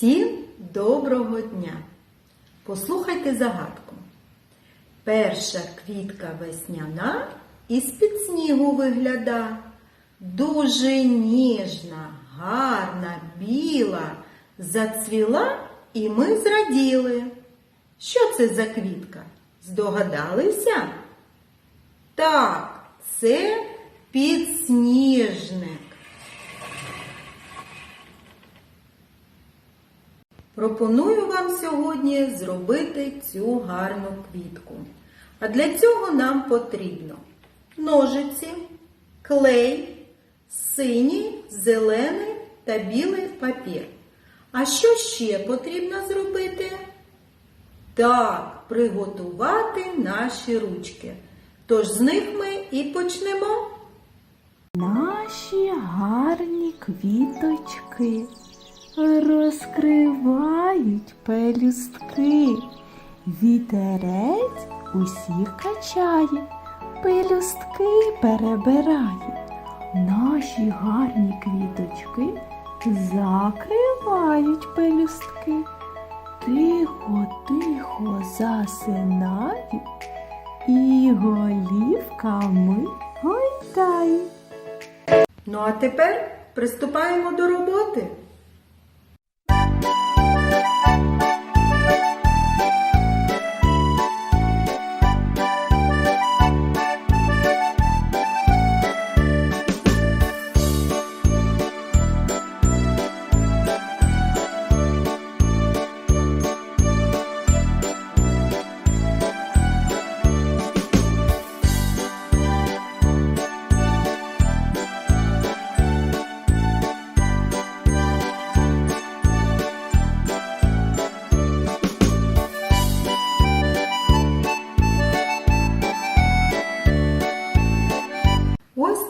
Всім доброго дня! Послухайте загадку. Перша квітка весняна із-під снігу вигляда. Дуже ніжна, гарна, біла, зацвіла, і ми зраділи. Що це за квітка? Здогадалися? Так, це підсніжник. Пропоную вам сьогодні зробити цю гарну квітку. А для цього нам потрібно ножиці, клей, синій, зелений та білий папір. А що ще потрібно зробити? Так, приготувати наші ручки. Тож з них ми і почнемо. Наші гарні квіточки розкривають пелюстки. Вітерець усіх качає, пелюстки перебирає. Наші гарні квіточки закривають пелюстки. Тихо, тихо засинають і голівками гойдають. Ну а тепер приступаємо до роботи.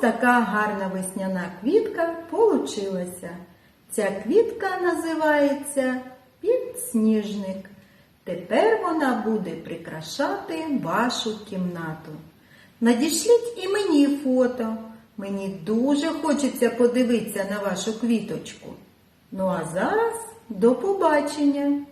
Така гарна весняна квітка получилася. Ця квітка називається підсніжник. Тепер вона буде прикрашати вашу кімнату. Надішліть і мені фото. Мені дуже хочеться подивитися на вашу квіточку. Ну а зараз до побачення!